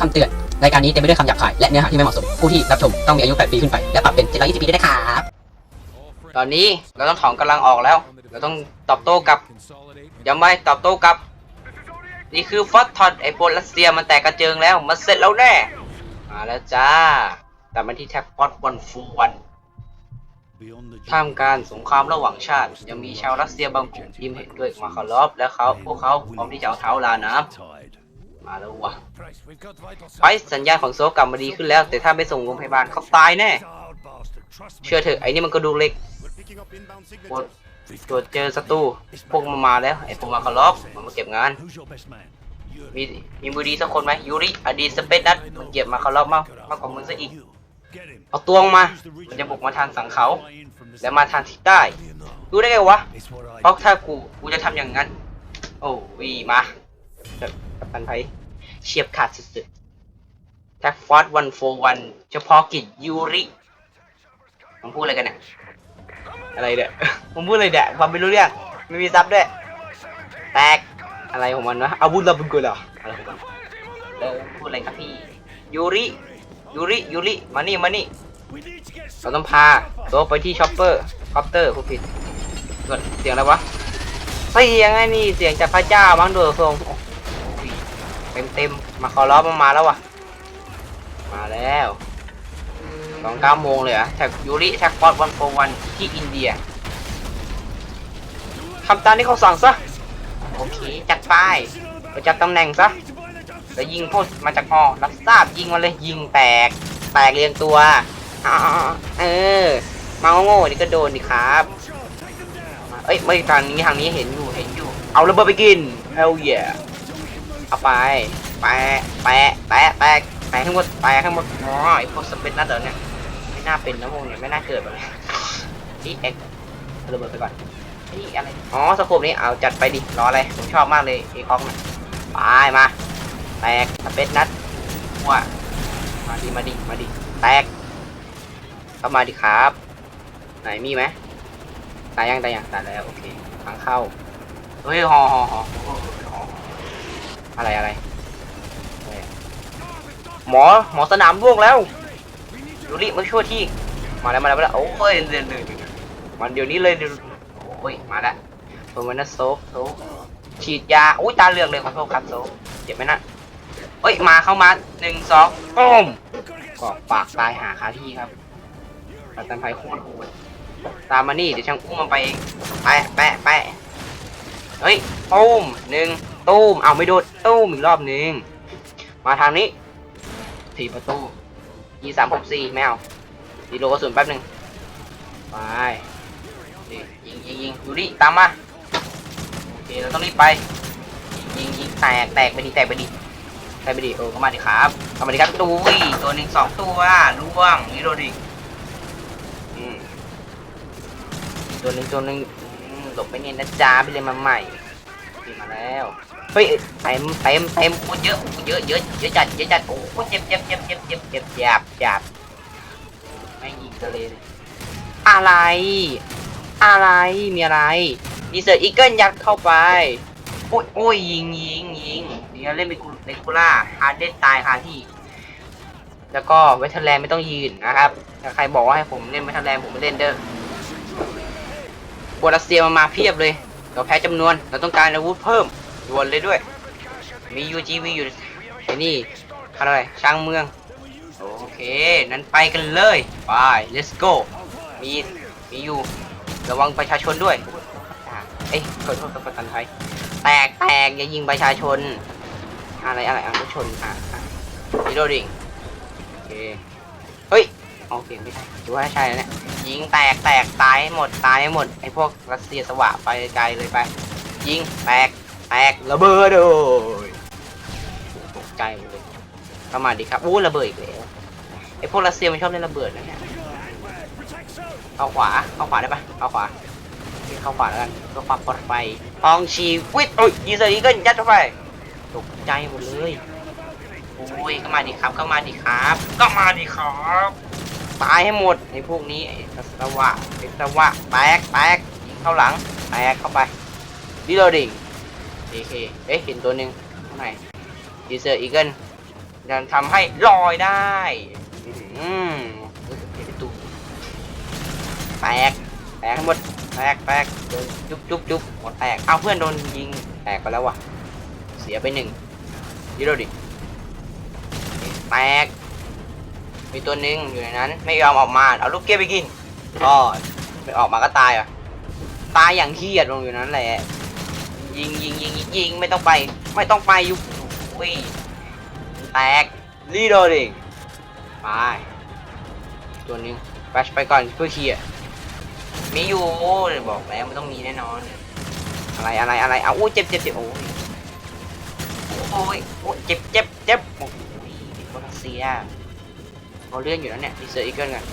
คำเตือน รายการนี้เต็มไปด้วยคำหยาบคายและเนื้อหาที่ไม่เหมาะสม ผู้ที่รับชมต้องมีอายุ 8 ปีขึ้นไป และปรับเป็น 720 ปีด้วยนะครับ ตอนนี้เราต้องถอนกำลังออกแล้ว เราต้องตอบโต้กลับย้ำไว้ตอบโต้กลับ นี่คือฟอสทอดไอโปรัสเซียมันแตกกระเจิงแล้ว มันเสร็จแล้วแน่ มาแล้วจ้า แต่มันที่แท็กฟอสวันฟูวันท่ามกลารสงครามระหว่างชาติ ยังมีชาวรัสเซียบางกลุ่มที่ไม่เห็นด้วยมาคารอฟและเขาพวกเขาพร้อมที่จะเอาเท้าลาน้ำ มาแล้ววะไปสัญญาณของโซกลับมาดีขึ้นแล้ว แต่ถ้าไม่ส่งโรงพยาบาลเขาตายแน่ เชื่อเถอะไอ้นี่มันกระดูกเหล็กตรวจตรวจเจอศัตรูพวกมันมาแล้วไอ้พวกมาคารอฟมันมาเก็บงานมีมีมือดีสักคนไหมยูริอดีตสเปซนัทมันเก็บมาคารอฟมากมากกว่ามึงซะอีกเอาตัวมามันจะบุกมาทางสังเขาและมาทางทิศใต้รู้ได้ไงวะเพราะถ้ากูกูจะทำอย่างนั้น โอ้วีมาแบบ กับตันไพเฉียบขาดสุดๆแท็กฟอร์ดวันโฟวันเฉพาะกิจยูริผมพูดอะไรกันเนี่ยอะไรเนี่ยผมพูดอะไรเนี่ยความไม่รู้เรื่องไม่มีซับด้วย แตกอะไรของมันวะอาวุธระเบิดเหรออะไรของมันเออพูดอะไรครับพี่ยูริยูริยูริมานี่มานี่เราต้องพาโซไปที่ช็อปเปอร์คอปเตอร์ผู้ผิดเกิดเสียงอะไรวะเสียงไอ้นี่เสียงจากพระเจ้ามั้งโดยทรงโอ้โห เต็มเต็มมาขอร้อมันมาแล้ววะมาแล้วสองเก้าโมงเลยอะแท็กยูริแท็กฟอดวันโฟวันที่อินเดียทำตามที่เขาสั่งซะโอเคจัดไปประจับตำแหน่งซะแล้วยิงพวกมาจากหอรับทราบยิงมาเลยยิงแตกแตกเรียงตัวอเออมาโง่นี่ก็โดนดิครับเอ้ยไม่ทางนี้ทางนี้เห็นอยู่เห็นอยู่ เอาระเบิดไปกินเฮลเย เอาไป แปะ แปะ แปะ แปะ แปะให้หมดแปะให้หมดอ๋อไอพวกสเปนนัดเดอเนี่ย ไม่น่าเป็นนะพวกเนี่ยไม่น่าเกิดแบบนี้นี่เอ็กเอาระเบิดไปก่อนนี่อะไร อ๋อสโคปนี้เอาจัดไปดิ รออะไร ผมชอบมากเลยเอคอกนไปมา แตกสเปซนัดว่ามาดิ มาดิ มาดิ แตกเข้ามาดิครับ ไหนมีไหมตายยังตายยังตายแล้วโอเคทางเข้า เฮ้ยหอหอหอ อะไรอะไร หมอหมอสนามร่วงแล้วยูริมาช่วยที่มาแล้วมาแล้วมาแล้วโอ้ยเดือดเดือดมันเดี๋ยวนี้เลยโอ้ยมาแล้วโทมันนะโซฟโซฟฉีดยาอุ้ยตาเลือกเลยขอโทษครับโซฟเจ็บไหมนะเอ้ยมาเข้ามาหนึ่งสองปุ้มก็ปากตายหาคาที่ครับปัตตันไพโคตรโหดตามมานี่เดี๋ยวช่างอุ้มมันไปเองแปะแปะแปะเฮ้ยตุ้มหนึ่ง ตุ้มเอาไม่โดดตุ้มอีกรอบหนึ่งมาทางนี้ถีบประตูยี่สามหกสี่แมวดีโลกระสุนแป๊บหนึ่งไปยิงยิงยิงดูดิตามมาโอเคเราต้องรีบไปยิงยิงแตกแตกไปดิแตกไปดิแตกไปดิเออเข้ามาดิครับเข้ามาดิครับตัวอีตัวหนึ่งสองตัวล่วงนี่ดูดิอืมตัวหนึ่งตัวหนึ่งหลบไปเนี่ยนะจ๊ะไปเลยมาใหม่ นี่มาแล้วเฮ้ยเต็มเต็มเต็มโอ้เยอะโอ้เยอะเยอะเยอะจัดเยอะจัดโอ้โหเจ็บเจ็บเจ็บเจ็บเจ็บเจ็บหยาบหยาบไม่ยิงทะเลเลยอะไร อะไรมีอะไรดีเซอร์อีเกิลยัดเข้าไปโอ้ยโอ้ยยิงยิงยิงเดี๋ยวเล่นไปกูในกูล่าฮาร์เดนตายคาที่ แล้วก็เวทเทอร์แลนด์ไม่ต้องยืนนะครับถ้าใครบอกว่าให้ผมเล่นเวทเทอร์แลนด์ผมไม่เล่นเด้อบัวรัสเซียมามาเพียบเลย เราแพ้จำนวนเราต้องการอาวุธเพิ่มด่วนเลยด้วย มี UGV อยู่ไอ้นี่อะไรช่างเมือง โอเค นั้นไปกันเลยไป let's go มีมีอยู่ระวังประชาชนด้วยเอ้ยขอโทษกับประกันไทยแตกแตกอย่ายิงประชาชน อะไรอะไรอะชนอะอะฮีโร่ดิงโอเค เฮ้ย โอเค ไม่ใช่ดูว่าใช่แล้วเนี่ย ยิงแตกแตกตายให้หมดตายให้หมดไอพวกรัสเซียสวะไปไกลเลยไป ยิงแตกแตกระเบิดเลยตกใจหมดเลยเข้ามาดิครับอู้ระเบิดอีกแล้วไอพวกรัสเซียมันชอบเล่นระเบิดนะเนี่ยเข้าขวาเข้าขวาได้ปะเข้าขวาเข้าขวาแล้วกันเพื่อความปลอดภัยทองชีวิตโอ้ยยีเซอร์อีเกิลยัดเข้าไปตกใจหมดเลยโอ้ยก็มาดิครับก็มาดิครับก็มาดิครับ ตายให้หมดไอ้พวกนี้ไอ้สวะไอ้สวะแตกแตกยิงเข้าหลังแตกเข้าไปดิโรดิงโอเคเอ๊ะเห็นตัวหนึ่งข้างในยีเซอร์อีเกิลยังทำให้ลอยได้อืมเฮ้ยเดี๋ยวไปตู้แตกแตกให้หมดแตกแตกโดนจุ๊บจุ๊บจุ๊บหมดแตกเอาเพื่อนโดนยิงแตกไปแล้วว่ะเสียไปหนึ่งยี่โรดิแตก มีตัวหนึ่งอยู่ในนั้น ไม่ยอมออกมา เอาลูกเก็บไปกินก็ไม่ออกมาก็ตายอะ ตายอย่างที่อะลงอยู่นั้นแหละยิงยิงยิงยิงยิงไม่ต้องไป ไม่ต้องไปอยุอุ้ยแตกรีโดดิไปตัวนึงแฟชไปก่อนเพื่อเคลียร์มีอยู่บอกแล้วมันต้องมีแน่นอน อะไรอะไรอะไรเอาอุ้เจ็บเจ็บเจ็บโอ้ยโอ้ยโอ้ยเจ็บเจ็บเจ็บโอ้ยคตรเสีย เอาเรื่องอยู่แล้วเนี่ยดีเซอร์อีเกิลกัน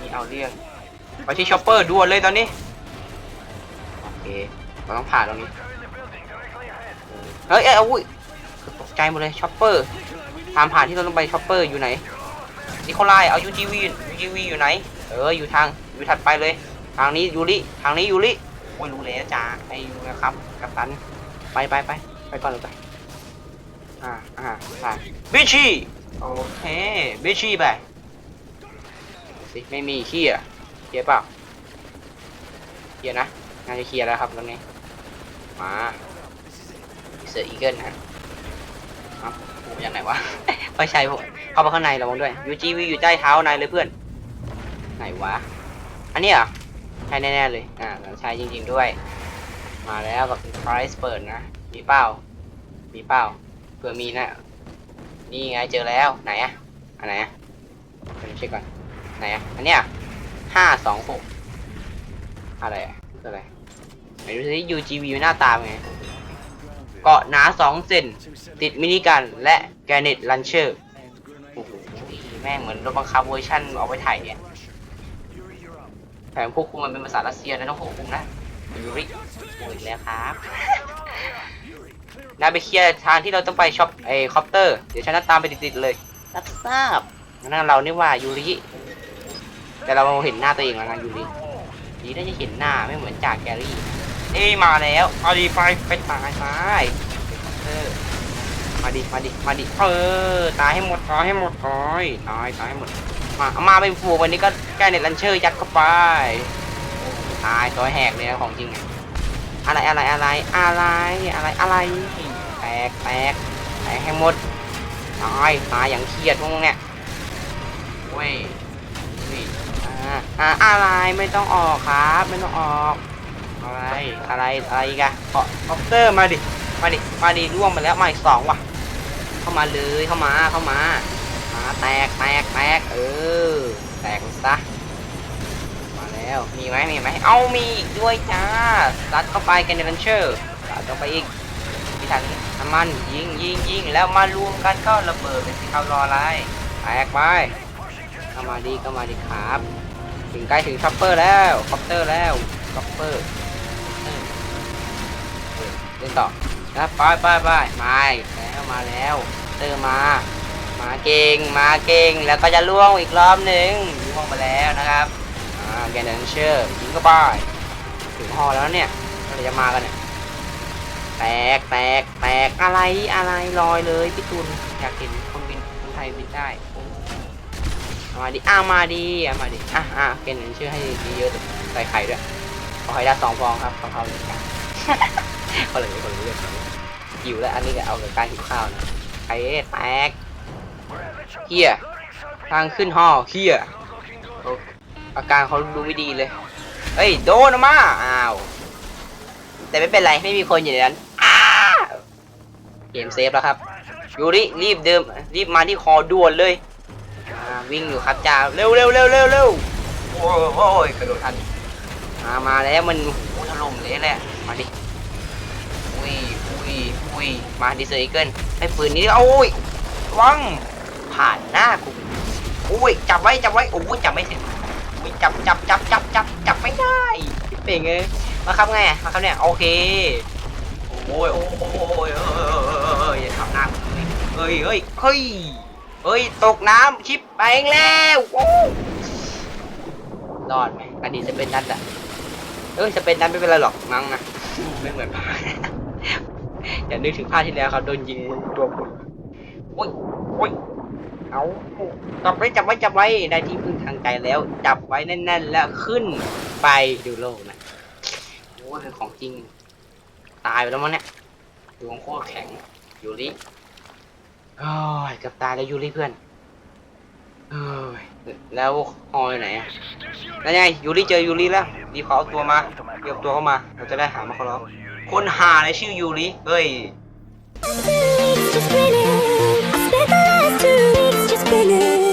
นี่เอาเรื่องไปที่ชอปเปอร์ด่วนเลยตอนนี้โอเคเราต้องผ่านตรงนี้เฮ้ยเอ้ยอาอุ้ยตกใจหมดเลยชอปเปอร์ตามผ่านที่เราต้องไปชอปเปอร์อยู่ไหนนิโคลายเอายูจีวียูจีวีอยู่ไหน เอออยู่ทางอยู่ถัดไปเลย ทางนี้ยูริทางนี้ยูริโอ้ยรู้แล้วจ้าไอ้ยูนะครับกัปตันไปไปไปไปก่อนเลยไปอ่าอ่าไปบิชชี่ โอเคบิชชี่ไปสิไม่มีขี้อะเคลียร์เปล่าเคลียร์นะน่าจะเคลียร์แล้วครับตรงนี้มาเสืออีเกิลนะเอาผมอย่างไหนวะไม่ใช่ผมเข้าไปข้างในระวังด้วย UGV อยู่ใต้เท้านายเลยเพื่อน ไหนวะ อันนี้เหรอใช่แน่ๆเลย อ่าใช่จริงๆด้วย มาแล้วกับไพรส์เปิดนะ มีเป้า มีเป้าเผื่อมีนะ นี่ไงเจอแล้วไหนอะอันไหนอะเดี๋ยวเช็คก่อนไหนอะอันเนี้ยห้าสองหกอะไรอะคืออะไรไหนดูสิ UGV หน้าตาเป็นไงเกาะหนาสองเซนติดมินิกันและแกเนตลันเชอร์โอ้โหแม่งเหมือนรถบังคับเวอร์ชันเอาไว้ถ่ายเนี่ยแผนควบคุมมันเป็นภาษารัสเซียนะต้องควบคุมนะยูริโอ้ยแล้วครับ นายไปเคลียร์ทางที่เราต้องไปช็อปไอ้คอปเตอร์ เดี๋ยวฉันจะตามไปติดๆเลย รับทราบนั่นเรานี่ว่ายูริ แต่เราเห็นหน้าตัวเองแล้วนะยูริดีได้จะเห็นหน้าไม่เหมือนจากแกรี่เอ้ยมาแล้ว เอาดีไปไปตายตายเออมาดิ มาดิ มาดิ เออ ตายให้หมดตายให้หมดตายตายตายให้หมด มาเอามาเป็นฟูวันนี้ก็แก้เน็ตลันเชอร์ยัดเข้าไป ตายตัวแหกเลยนะของจริงอะ อะไรอะไรอะไรอะไรอะไรอะไรแตกแตกแตกให้หมดตายตายอย่างเครียดพวกเนี่ยเว้ยนี่อ่าอ่าอะไรไม่ต้องออกครับ ไม่ต้องออก อะไรอะไรอะไรกันเกาะคอปเตอร์มาดิมาดิมาดิร่วงไปแล้วมาอีกสองว่ะ เข้ามาเลยเข้ามาเข้ามามาแตกแตกแตกเออแตกซะ แล้วมีไหมมีไหมเอามีอีกด้วยจ้าซัดเข้าไปกันเดนเชอร์ซัดเข้าไปอีกพิถันน้ำมันยิงยิงยิงแล้วมารวมกันก็ระเบิดเป็นสีขาวรออะไรแตกไปเข้ามาดีเข้ามาดีครับถึงใกล้ถึงช็อปเปอร์แล้วคอปเตอร์แล้วช็อปเปอร์เล่นต่อนะไปไปไปมาแล้วมาแล้วเตอร์มา มาเก่งมาเก่งแล้วก็จะล่วงอีกรอบหนึ่งล่วงไปแล้วนะครับ แกนเดนเชอร์ยิงเข้าไปถึงฮอแล้วเนี่ยเราจะมากันเนี่ยแตกแตกแตกอะไรอะไรลอยเลยพี่ตุลอยากเห็นคนบินคนไทยบินได้เอามาดิอ่ามาดิอ่ามาดิอะอะแกนเดนเชอร์ให้เยอะๆใส่ไข่ด้วยขอไข่ได้สองฟองครับเพราหนึ่งกันเขาเลยคนรู้เรื่องหิวแล้วอันนี้ก็เอากับการหิวข้าวนะไข่แตกเฮียทางขึ้นหอเฮีย อาการเขาดูไม่ดีเลย เฮ้ยโดนออกมา อ้าว แต่ไม่เป็นไรไม่มีคนอยู่ในนั้นเกมเซฟแล้วครับยูริรีบเดิมรีบมาที่คอด่วนเลยวิ่งอยู่ครับจ้าเร็วเร็วเร็วเร็วเร็วโอ้ยโอ้ยกระโดดทันมามาแล้วมันโอ้ถล่มเลยแหละมาดิอุ้ยอุ้ยอุ้ยมาดิเซอร์อีเกิลให้ปืนนี้โอ้ยวังผ่านหน้ากูโอ้ยจับไว้จับไว้โอ้ยจับไม่ถึง อ้ยจับจับจับจับจับจับไม่ได้พี่เป่งเอ้ยมาครับไงมาครับเนี่ยโอเคโอ้ยโอ้ยโอ้ยเอ้ยอย่าทำหน้าเลยเฮ้ยเฮ้ยเฮ้ยเฮ้ยตกน้ำชิปไปเองแล้วรอดไหมอดีตจะเป็นนัดอะเอ้ยจะเป็นนัดไม่เป็นไรหรอกมั้งนะไม่เหมือนอย่านึกถึงภาคที่แล้วครับโดนยิงตัวหมดโอ้ยโอ้ย เอาจับไว้จับไว้จับไว้ได้ที่พึ่งทางใจแล้ว จับไว้แน่นๆ แล้วขึ้นไปดูโลกนะโอ้ยเป็นของจริง ตายไปแล้วมั้งเนี่ยดวงโคตรแข็งยูริโอ้ยกับตายแล้วยูริเพื่อนเอ้ยแล้วฮอยไหนอะแล้วไงยูริเจอยูริแล้วรีเขาเอาตัวมาเรียกตัวเข้ามา เราจะได้หามาเขาแล้วคนหาเลยชื่อยูริเฮ้ย beni.